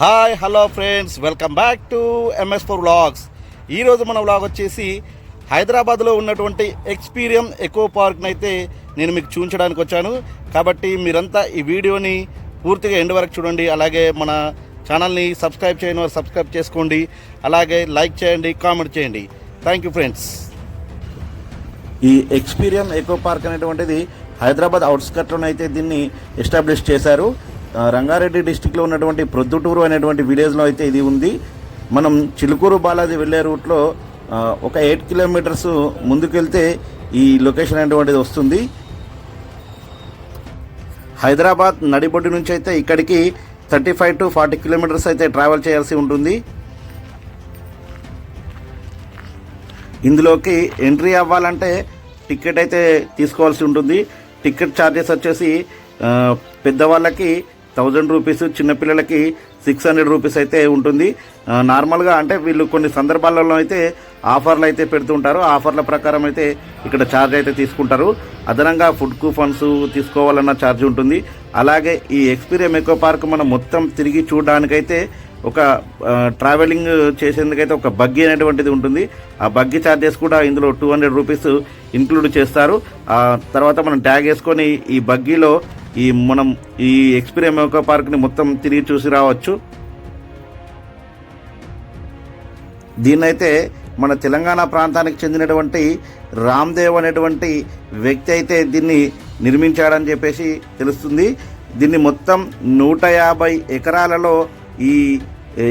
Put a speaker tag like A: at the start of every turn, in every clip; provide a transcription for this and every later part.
A: Hi hello friends. Welcome back to MS four vlogs ఈరోజు మన vlog వచ్చేసి హైదరాబాద్లో ఉన్నటువంటి ఎక్స్పీరియం ఎకో పార్క్ని అయితే నేను మీకు చూపించడానికి వచ్చాను. కాబట్టి మీరంతా ఈ వీడియోని పూర్తిగా ఎండ్ వరకు చూడండి. అలాగే మన ఛానల్ని సబ్స్క్రైబ్ చేయని వారు సబ్స్క్రైబ్ చేసుకోండి. అలాగే లైక్ చేయండి కామెంట్ చేయండి. థ్యాంక్ యూ ఫ్రెండ్స్ ఈ ఎక్స్పీరియం ఎకో పార్క్ అనేటువంటిది హైదరాబాద్ అవుట్స్కట్లోనైతే దీన్ని ఎస్టాబ్లిష్ చేశారు. రంగారెడ్డి డిస్టిక్లో ఉన్నటువంటి ప్రొద్దుటూరు అనేటువంటి విలేజ్లో అయితే ఇది ఉంది. మనం చిలుకూరు బాలాజీ వెళ్ళే రూట్లో ఒక ఎయిట్ కిలోమీటర్స్ ముందుకెళ్తే ఈ లొకేషన్ అనేటువంటిది వస్తుంది. హైదరాబాద్ నడిబొడ్డు నుంచి అయితే ఇక్కడికి thirty five to forty kilometres అయితే ట్రావెల్ చేయాల్సి ఉంటుంది. ఇందులోకి ఎంట్రీ అవ్వాలంటే టికెట్ అయితే తీసుకోవాల్సి ఉంటుంది. టికెట్ ఛార్జెస్ వచ్చేసి పెద్దవాళ్ళకి థౌజండ్ రూపీస్ చిన్నపిల్లలకి సిక్స్ హండ్రెడ్ రూపీస్ అయితే ఉంటుంది. నార్మల్గా అంటే వీళ్ళు కొన్ని సందర్భాలలో అయితే ఆఫర్లు అయితే పెడుతుంటారు. ఆఫర్ల ప్రకారం అయితే ఇక్కడ ఛార్జ్ అయితే తీసుకుంటారు. అదనంగా ఫుడ్ కూపన్స్ తీసుకోవాలన్న ఛార్జ్ ఉంటుంది. అలాగే ఈ ఎక్స్పీరియం ఎకో పార్క్ మనం మొత్తం తిరిగి చూడడానికైతే ఒక ట్రావెలింగ్ చేసేందుకైతే ఒక బగ్గీ అనేటువంటిది ఉంటుంది. ఆ బగ్గీ ఛార్జెస్ కూడా ఇందులో టూ హండ్రెడ్ రూపీస్ ఇంక్లూడ్ చేస్తారు. తర్వాత మనం ట్యాగ్ వేసుకొని ఈ బగ్గీలో ఈ మనం ఈ ఎక్స్పీరియం యొక్క పార్క్ని మొత్తం తిరిగి చూసి రావచ్చు. దీన్నైతే మన తెలంగాణ ప్రాంతానికి చెందినటువంటి రామ్దేవ్ అనేటువంటి వ్యక్తి అయితే దీన్ని నిర్మించాడని చెప్పేసి తెలుస్తుంది. దీన్ని మొత్తం నూట యాభై ఎకరాలలో ఈ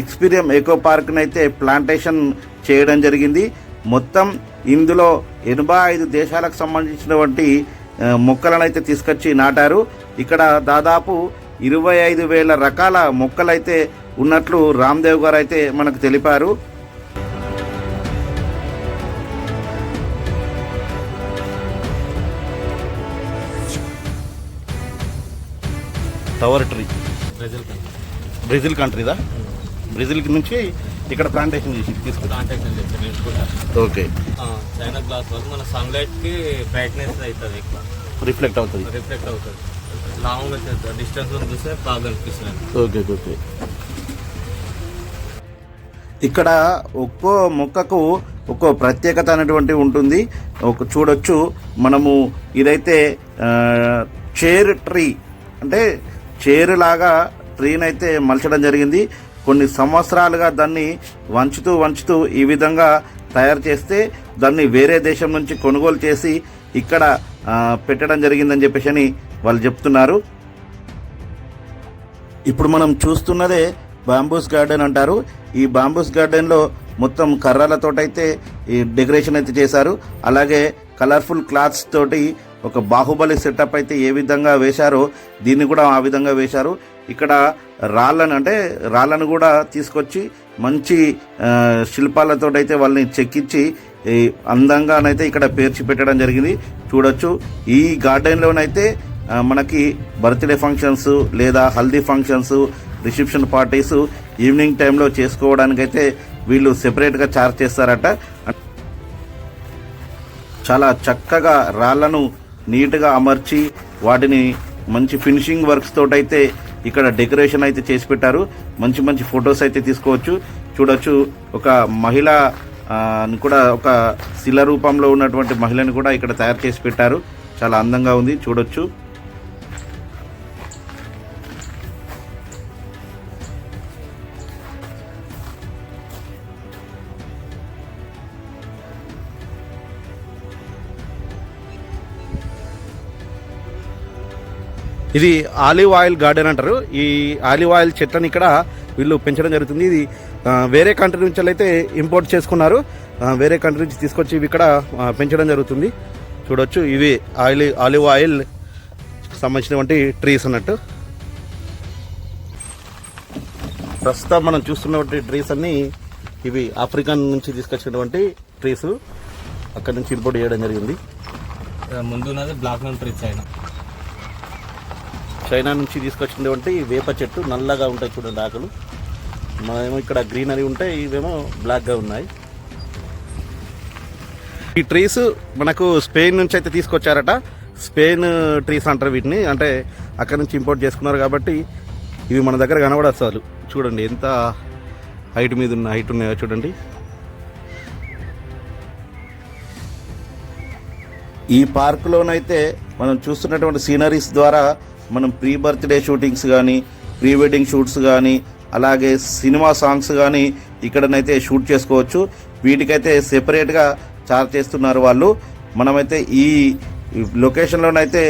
A: ఎక్స్పీరియం ఎకో పార్క్ని అయితే ప్లాంటేషన్ చేయడం జరిగింది. మొత్తం ఇందులో ఎనభై ఐదు దేశాలకు సంబంధించినటువంటి మొక్కలను అయితే తీసుకొచ్చి నాటారు. ఇక్కడ దాదాపు ఇరవై ఐదు వేల రకాల మొక్కలైతే ఉన్నట్లు రామ్దేవ్ గారు అయితే మనకు తెలిపారు. Tower tree.
B: బ్రెజిల్
A: బ్రెజిల్ కంట్రీదా బ్రెజిల్ నుంచి ఇక్కడ ప్లాంటేషన్ చేసి తీసుకుంటాం
B: కాంటాక్ట్ చేసి
A: ఓకే.
B: చైనా గ్లాస్ వల్ల మన సన్లైట్కి బ్రైట్నెస్ అవుతుంది ఎక్కువ.
A: రిఫ్లెక్ట్ అవుతుంది.
B: రిఫ్లెక్ట్ అవుతుంది. లాంగ్ డిస్టెన్స్ చూస్తే బాగా కనిపిస్తుంది
A: ఓకే ఓకే ఇక్కడ ఒక్కో మొక్కకు ఒక్కో ప్రత్యేకత అనేటువంటి ఉంటుంది. ఒక చూడొచ్చు మనము ఇదైతే చేర్ ట్రీ అంటే చేరులాగా ట్రీని అయితే మలచడం జరిగింది. కొన్ని సంవత్సరాలుగా దాన్ని వంచుతూ వంచుతూ ఈ విధంగా తయారు చేస్తే దాన్ని వేరే దేశం నుంచి కొనుగోలు చేసి ఇక్కడ పెట్టడం జరిగిందని చెప్పేసి అని వాళ్ళు చెప్తున్నారు. ఇప్పుడు మనం చూస్తున్నదే బాంబూస్ గార్డెన్ అంటారు. ఈ బాంబూస్ గార్డెన్లో మొత్తం కర్రలతోటైతే ఈ డెకరేషన్ అయితే చేశారు. అలాగే కలర్ఫుల్ క్లాత్స్ తోటి ఒక బాహుబలి సెటప్ అయితే ఏ విధంగా వేశారో దీన్ని కూడా ఆ విధంగా వేశారు. ఇక్కడ రాళ్ళను అంటే రాళ్ళను కూడా తీసుకొచ్చి మంచి శిల్పాలతో అయితే వాళ్ళని చెక్కించి అందంగానైతే ఇక్కడ పేర్చి పెట్టడం జరిగింది. చూడొచ్చు. ఈ గార్డెన్లోనైతే మనకి బర్త్డే ఫంక్షన్స్ లేదా haldi functions reception parties evening టైంలో చేసుకోవడానికైతే వీళ్ళు సెపరేట్గా చార్జ్ చేస్తారట. చాలా చక్కగా రాళ్ళను నీట్గా అమర్చి వాటిని మంచి ఫినిషింగ్ వర్క్స్ తోటైతే ఇక్కడ డెకరేషన్ అయితే చేసి పెట్టారు. మంచి మంచి ఫొటోస్ అయితే తీసుకోవచ్చు. చూడొచ్చు ఒక మహిళ కూడా ఒక శిల రూపంలో ఉన్నటువంటి మహిళని కూడా ఇక్కడ తయారు చేసి పెట్టారు. చాలా అందంగా ఉంది చూడొచ్చు. ఇది ఆలివ్ ఆయిల్ గార్డెన్ అంటారు. ఈ ఆలివ్ ఆయిల్ చెట్లను ఇక్కడ వీళ్ళు పెంచడం జరుగుతుంది. ఇది వేరే కంట్రీ నుంచి అయితే ఇంపోర్ట్ చేసుకున్నారు. వేరే కంట్రీ నుంచి తీసుకొచ్చి ఇవి ఇక్కడ పెంచడం జరుగుతుంది. చూడొచ్చు ఇవి ఆయిల్ ఆలివ్ ఆయిల్ సంబంధించినటువంటి ట్రీస్ అన్నట్టు. ప్రస్తుతం మనం చూస్తున్నటువంటి ట్రీస్ అన్ని ఇవి ఆఫ్రికన్ నుంచి తీసుకొచ్చినటువంటి ట్రీస్. అక్కడ నుంచి ఇంపోర్ట్ చేయడం జరిగింది.
B: ముందు black trees tree China
A: China నుంచి తీసుకొచ్చినటువంటి వేప చెట్టు నల్లగా ఉంటాయి చూడండి ఆకులు మనమేమో ఇక్కడ గ్రీనరీ ఉంటాయి ఇవేమో బ్లాక్గా ఉన్నాయి. ఈ ట్రీస్ మనకు స్పెయిన్ నుంచి అయితే తీసుకొచ్చారట. స్పెయిన్ ట్రీస్ అంటారు వీటిని. అంటే అక్కడ నుంచి ఇంపోర్ట్ చేసుకున్నారు కాబట్టి ఇవి మన దగ్గర కనబడస్తారు చూడండి ఎంత హైట్ మీద ఉన్న హైట్ ఉన్నాయో చూడండి. ఈ పార్కులోనైతే మనం చూస్తున్నటువంటి సీనరీస్ ద్వారా మనం ప్రీ బర్త్డే షూటింగ్స్ కానీ ప్రీ వెడ్డింగ్ షూట్స్ కానీ అలాగే సినిమా సాంగ్స్ కానీ ఇక్కడనైతే షూట్ చేసుకోవచ్చు. వీటికైతే సెపరేట్గా చార్జ్ చేస్తున్నారు వాళ్ళు. మనమైతే ఈ లొకేషన్లోనైతే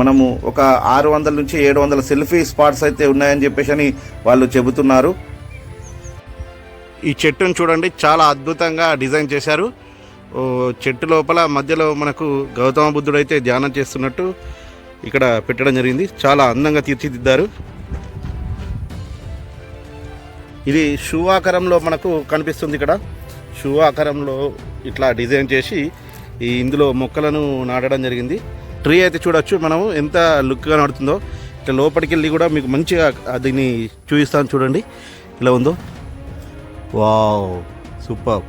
A: మనము ఒక ఆరు వందల నుంచి ఏడు వందల సెల్ఫీ స్పాట్స్ అయితే ఉన్నాయని చెప్పేసి అని వాళ్ళు చెబుతున్నారు. ఈ చెట్టును చూడండి చాలా అద్భుతంగా డిజైన్ చేశారు. చెట్టు లోపల మధ్యలో మనకు గౌతమ బుద్ధుడు అయితే ధ్యానం చేస్తున్నట్టు ఇక్కడ పెట్టడం జరిగింది. చాలా అందంగా తీర్చిదిద్దారు. ఇది షూ ఆకారంలో మనకు కనిపిస్తుంది ఇక్కడ. షూ ఆకారంలో ఇట్లా డిజైన్ చేసి ఈ ఇందులో మొక్కలను నాటడం జరిగింది. ట్రీ అయితే చూడొచ్చు మనము ఎంత లుక్గా నాడుతుందో. ఇట్లా లోపలికి వెళ్ళి కూడా మీకు మంచిగా దీన్ని చూపిస్తాను చూడండి. ఇలా ఉందో? Wow super.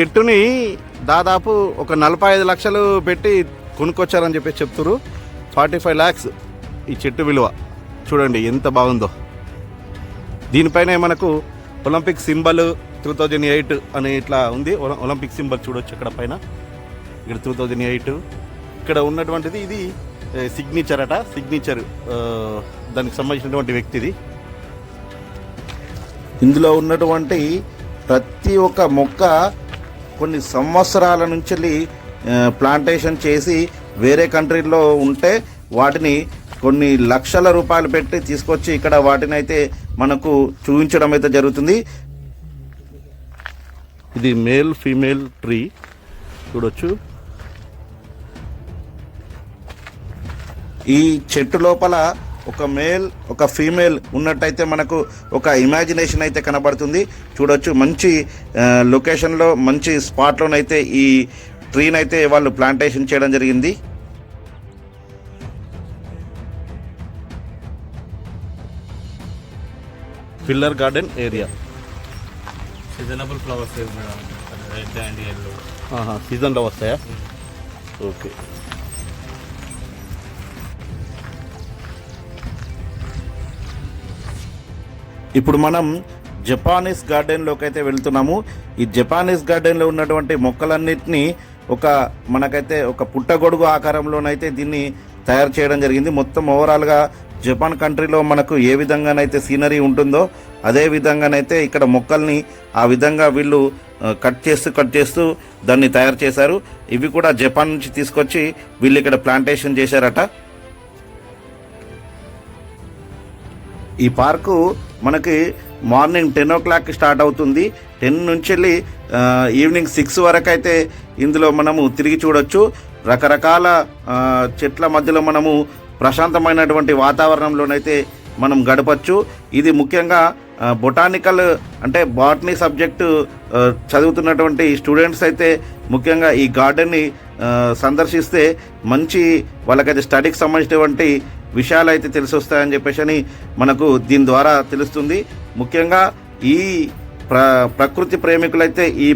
A: చెట్టుని దాదాపు ఒక నలభై ఐదు లక్షలు పెట్టి కొనుక్కొచ్చారని చెప్పేసి చెప్తున్నారు ఫార్టీ ఫైవ్ ల్యాక్స్ ఈ చెట్టు విలువ. చూడండి ఎంత బాగుందో. దీనిపైన మనకు Olympic symbol two thousand eight అని ఇట్లా ఉంది. ఒల- ఒలింపిక్ సింబల్ చూడొచ్చు ఇక్కడ పైన. ఇక్కడ టూ థౌజండ్ ఎయిట్. ఇక్కడ ఉన్నటువంటిది ఇది సిగ్నేచర్ అట. సిగ్నేచర్ దానికి సంబంధించినటువంటి వ్యక్తిది. ఇందులో ఉన్నటువంటి ప్రతి ఒక్క మొక్క కొన్ని సంవత్సరాల నుంచి ప్లాంటేషన్ చేసి వేరే కంట్రీలో ఉంటే వాటిని కొన్ని లక్షల రూపాయలు పెట్టి తీసుకొచ్చి ఇక్కడ వాటిని అయితే మనకు చూపించడం అయితే జరుగుతుంది. ఇది మేల్ ఫీమేల్ ట్రీ. చూడొచ్చు. ఈ చెట్టు లోపల ఒక మేల్ ఒక ఫీమేల్ ఉన్నట్టయితే మనకు ఒక ఇమాజినేషన్ అయితే కనబడుతుంది. చూడొచ్చు మంచి లొకేషన్లో మంచి స్పాట్లోనైతే ఈ ట్రీని అయితే వాళ్ళు ప్లాంటేషన్ చేయడం జరిగింది. Pillar garden area.
B: Seasonable flowers madam? Red and yellow.
A: సీజన్లో వస్తాయా? ఓకే. ఇప్పుడు మనం జపానీస్ గార్డెన్లోకి అయితే వెళ్తున్నాము. ఈ జపానీస్ గార్డెన్లో ఉన్నటువంటి మొక్కలన్నింటినీ ఒక మనకైతే ఒక పుట్టగొడుగు ఆకారంలోనైతే దీన్ని తయారు చేయడం జరిగింది. మొత్తం ఓవరాల్గా జపాన్ కంట్రీలో మనకు ఏ విధంగానైతే సీనరీ ఉంటుందో అదే విధంగానైతే ఇక్కడ మొక్కల్ని ఆ విధంగా వీళ్ళు కట్ చేస్తూ కట్ చేస్తూ దాన్ని తయారు చేశారు. ఇవి కూడా జపాన్ నుంచి తీసుకొచ్చి వీళ్ళు ఇక్కడ ప్లాంటేషన్ చేశారట. ఈ పార్కు మనకి morning ten o'clock start అవుతుంది. టెన్ నుంచి వెళ్ళి ఈవినింగ్ సిక్స్ వరకు అయితే ఇందులో మనము తిరిగి చూడొచ్చు. రకరకాల చెట్ల మధ్యలో మనము ప్రశాంతమైనటువంటి వాతావరణంలోనైతే మనం గడపచ్చు. ఇది ముఖ్యంగా బొటానికల్ అంటే బాటనీ సబ్జెక్టు చదువుతున్నటువంటి స్టూడెంట్స్ అయితే ముఖ్యంగా ఈ గార్డెన్ని సందర్శిస్తే మంచి వాళ్ళకైతే స్టడీకి సంబంధించినటువంటి విషయాలు అయితే తెలిసి వస్తాయని చెప్పేసి అని మనకు దీని ద్వారా తెలుస్తుంది. ముఖ్యంగా ఈ ప్ర ప్రకృతి ప్రేమికులైతే ఈ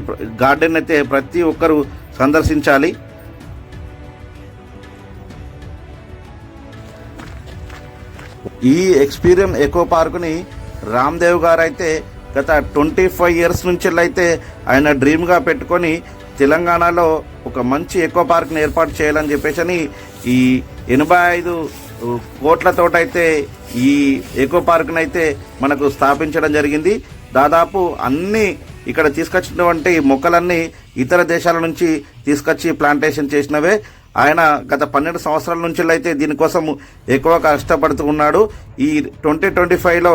A: గార్డెన్ అయితే ప్రతి ఒక్కరూ సందర్శించాలి. ఈ ఎక్స్పీరియన్ ఎకో పార్కుని రామ్దేవ్ గారు అయితే గత ట్వంటీ ఫైవ్ ఇయర్స్ నుంచి అయితే ఆయన డ్రీమ్గా పెట్టుకొని తెలంగాణలో ఒక మంచి ఎకో పార్క్ని ఏర్పాటు చేయాలని చెప్పేసి అని ఈ ఎనభై ఐదు కోట్లతోటైతే ఈ ఎకో పార్క్నైతే అయితే మనకు స్థాపించడం జరిగింది. దాదాపు అన్ని ఇక్కడ తీసుకొచ్చినటువంటి మొక్కలన్నీ ఇతర దేశాల నుంచి తీసుకొచ్చి ప్లాంటేషన్ చేసినవే. ఆయన గత పన్నెండు సంవత్సరాల నుంచి అయితే దీనికోసం ఎక్కువ కష్టపడుతూ ఉన్నాడు. ఈ ట్వంటీ ట్వంటీ ఫైవ్లో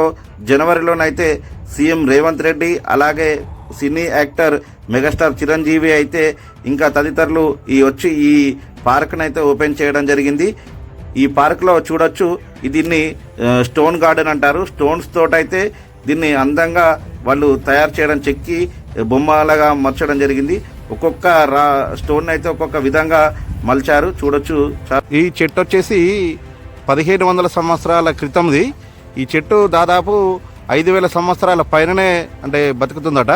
A: జనవరిలోనైతే సీఎం రేవంత్ రెడ్డి అలాగే సినీ యాక్టర్ మెగాస్టార్ చిరంజీవి అయితే ఇంకా తదితరులు ఈ వచ్చి ఈ పార్క్ను అయితే ఓపెన్ చేయడం జరిగింది. ఈ పార్క్లో చూడొచ్చు. దీన్ని స్టోన్ గార్డెన్ అంటారు. స్టోన్స్ తోటైతే దీన్ని అందంగా వాళ్ళు తయారు చేయడం చెక్కి బొమ్మలాగా మార్చడం జరిగింది. ఒక్కొక్క రా స్టోన్ అయితే ఒక్కొక్క విధంగా మలిచారు. చూడొచ్చు. ఈ చెట్టు వచ్చేసి పదిహేను వందల సంవత్సరాల క్రితంది. ఈ చెట్టు దాదాపు ఐదు వేల సంవత్సరాల పైననే అంటే బతుకుతుందట.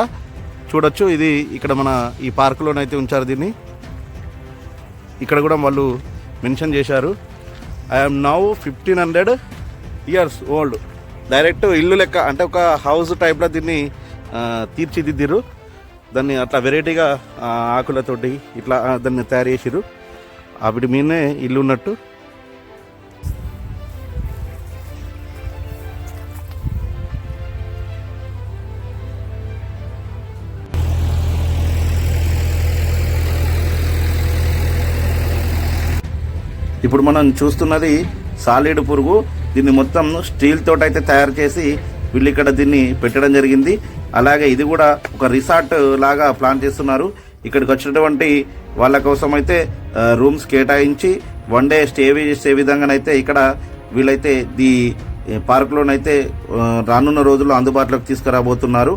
A: చూడొచ్చు. ఇది ఇక్కడ మన ఈ పార్కులోనైతే ఉంచారు దీన్ని. ఇక్కడ కూడా వాళ్ళు మెన్షన్ చేశారు. I'm now fifteen hundred years old direct ఇల్లు లెక్క అంటే ఒక హౌస్ టైప్లో దీన్ని తీర్చిదిద్దిరు దాన్ని అట్లా వెరైటీగా ఆకులతోటి ఇట్లా దాన్ని తయారు చేసిరు అప్పటి మీదనే ఇల్లు ఉన్నట్టు. ఇప్పుడు మనం చూస్తున్నది సాలిడ్ పురుగు. దీన్ని మొత్తం స్టీల్ తోటైతే అయితే తయారు చేసి వీళ్ళు ఇక్కడ దీన్ని పెట్టడం జరిగింది. అలాగే ఇది కూడా ఒక రిసార్ట్ లాగా ప్లాన్ చేస్తున్నారు. ఇక్కడికి వచ్చినటువంటి వాళ్ళ కోసం అయితే రూమ్స్ కేటాయించి వన్ డే స్టే చేసే విధంగానైతే ఇక్కడ వీళ్ళైతే ది పార్క్లోనైతే రానున్న రోజుల్లో అందుబాటులోకి తీసుకురాబోతున్నారు.